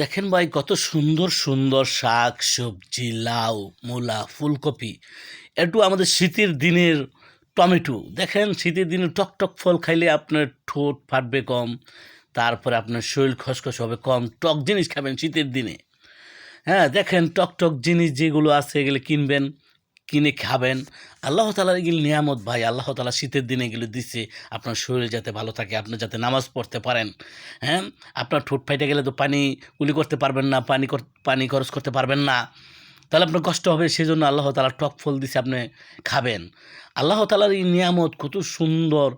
দেখেন ভাই, কত সুন্দর সুন্দর শাক, সবজি, লাউ, মূলা, ফুলকপি, একটু আমাদের শীতের দিনের টমেটো। দেখেন, শীতের দিনে টক ফল খাইলে আপনার ঠোঁট ফাটবে কম, তারপরে আপনার শরীর খসখস হবে কম, টক জিনিস খাবেন শীতের দিনে। হ্যাঁ দেখেন, টক টক জিনিস যেগুলো আছে, এগুলো কিনবেন। কিনে খাবেন। আল্লাহ তালার এগুলো নিয়ামত ভাই। আল্লাহ তালা শীতের দিনে এগুলো দিচ্ছে আপনার শরীর যাতে ভালো থাকে, আপনি যাতে নামাজ পড়তে পারেন। হ্যাঁ? আপনার ঠোঁট ফাইটে গেলে তো পানি কুলি করতে পারবেন না, পানি পানি খরচ করতে পারবেন না। তাহলে আপনার কষ্ট হবে সেই জন্য আল্লাহ তালা টক ফল দিছে, আপনি খাবেন। আল্লাহ তালার এই নিয়ামত কত সুন্দর।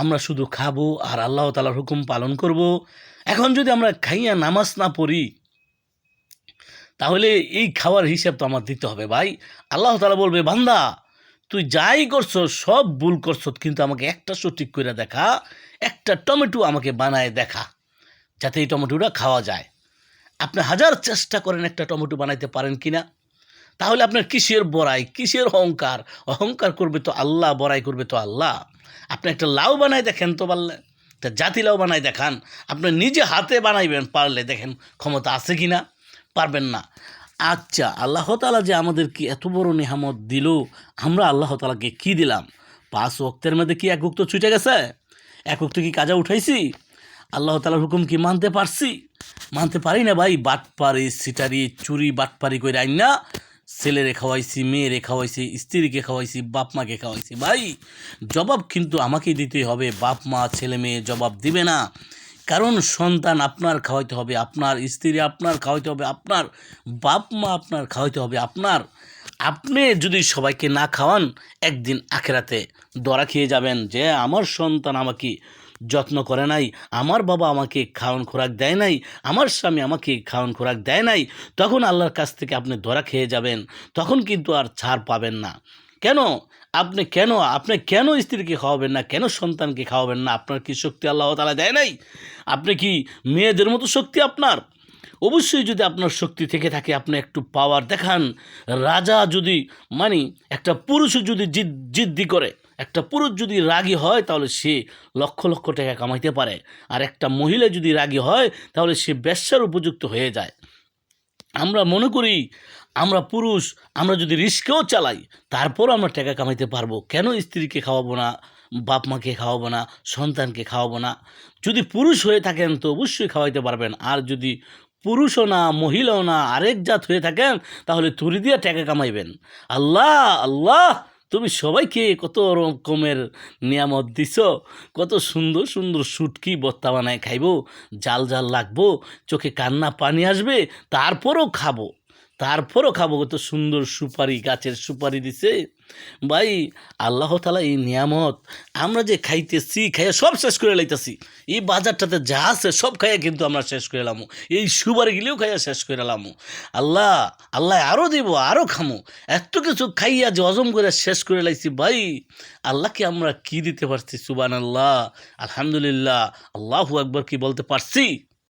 আমরা শুধু খাব আর আল্লাহ তালার হুকুম পালন করব। এখন যদি আমরা খাইয়া নামাজ না পড়ি তাহলে এই খাওয়ার হিসাব তো আমার দিতে হবে ভাই। আল্লাহ তালা বলবে, বান্দা, তুই যাই করছ, সব ভুল করছ, কিন্তু আমাকে একটা সঠিক করে দেখা, একটা টমেটো আমাকে বানায় দেখা, যাতে এই টমেটোটা খাওয়া যায়। আপনি হাজার চেষ্টা করেন একটা টমেটো বানাইতে পারেন কি না তাহলে আপনার কিসের বড়াই? কিসের অহংকার? অহংকার করবে তো আল্লাহ, বড়াই করবে তো আল্লাহ। আপনি একটা লাউ বানায় দেখেন তো পারলে তা জাতি লাউ বানায় দেখান। আপনি নিজে হাতে বানাইবেন পারলে দেখেন ক্ষমতা আছে কি না পারবেন না। আচ্ছা আল্লাহ তালা যে আমাদের কি এত বড় নেহামত দিল, আমরা আল্লাহ তালাকে কি দিলাম? পাঁচ ওক্তের মধ্যে কি এক উক্ত ছুটে গেছে? এক উক্ত কি কাজা উঠাইছি? আল্লাহ তালার হুকুম কি মানতে পারছি? মানতে পারি না ভাই বাটপারি সিটারি চুরি বাটপারি করে আইন না ছেলেরে খাওয়াইছি, মেয়েরে খাওয়াইছি, স্ত্রীকে খাওয়াইছি বাপ মাকে খাওয়াইছি। ভাই, জবাব কিন্তু আমাকেই দিতে হবে। বাপ, মা, ছেলে, মেয়ে জবাব দিবে না। কারণ সন্তান আপনার খাওয়াইতে হবে, আপনার স্ত্রী আপনার খাওয়াইতে হবে, আপনার বাপ মা আপনার খাওয়াইতে হবে। আপনার, আপনি যদি সবাইকে না খাওয়ান, একদিন আখেরাতে দরা খেয়ে যাবেন যে, আমার সন্তান আমাকে যত্ন করে নাই, আমার বাবা আমাকে খাওয়ান খোরাক দেয় নাই, আমার স্বামী আমাকে খাওয়ান খোরাক দেয় নাই। তখন আল্লাহর কাছ থেকে আপনি ধরা খেয়ে যাবেন, তখন কিন্তু আর ছাড় পাবেন না। কেন? আপনি কেন আপনি কেন স্ত্রীকে খাওয়াবেন না? কেন সন্তানকে খাওয়াবেন না? আপনার কি শক্তি আল্লাহ তালা দেয় নাই? আপনি কি মেয়েদের মতো শক্তি আপনার? অবশ্যই যদি আপনার শক্তি থেকে থাকে, আপনি একটু পাওয়ার দেখান। রাজা যদি মানে একটা পুরুষ যদি জিদ, জিদ্দি করে, একটা পুরুষ যদি রাগী হয়, তাহলে সে লক্ষ লক্ষ টাকা কামাইতে পারে। আর একটা মহিলা যদি রাগী হয়, তাহলে সে ব্যবসার উপযুক্ত হয়ে যায়। আমরা মনে করি আমরা পুরুষ, আমরা যদি রিস্কেও চালাই তারপর আমরা টাকা কামাইতে পারব। কেন স্ত্রীকে খাওয়াবো না, বাপ মাকে খাওয়াবো না, সন্তানকে খাওয়াবো না? যদি পুরুষ হয়ে থাকেন তো অবশ্যই খাওয়াইতে পারবেন। আর যদি পুরুষও না, মহিলাও না, আরেক জাত হয়ে থাকেন, তাহলে তুরি দিয়ে টাকা কামাইবেন। আল্লাহ আল্লাহ! তুমি সবাইকে কত রকমের নিয়ামত দিছ, কত সুন্দর সুন্দর সুটকি বত্তা বানায় খাইব, জাল জাল লাগবো, চোখে কান্না পানি আসবে, তারপরও খাব। তারপরও খাব কত সুন্দর সুপারি, গাছের সুপারি দিছে। ভাই, আল্লাহ তালা এই নিয়ামত আমরা যে খাইতেছি, খাইয়া সব শেষ করে লাইতেছি। এই বাজারটাতে যা আছে সব খাইয়া কিন্তু আমরা শেষ করে এলামো এই সুপারিগুলিও খাইয়া শেষ করে এলামো আল্লাহ আল্লাহ আরও দিব আরও খামো। এত কিছু খাইয়া যে হজম করে শেষ করে লাইছি, ভাই। আল্লাহকে আমরা কি দিতে পারছি? সুবান আল্লাহ আলহামদুলিল্লাহ। আল্লাহু একবার কি বলতে পারছি?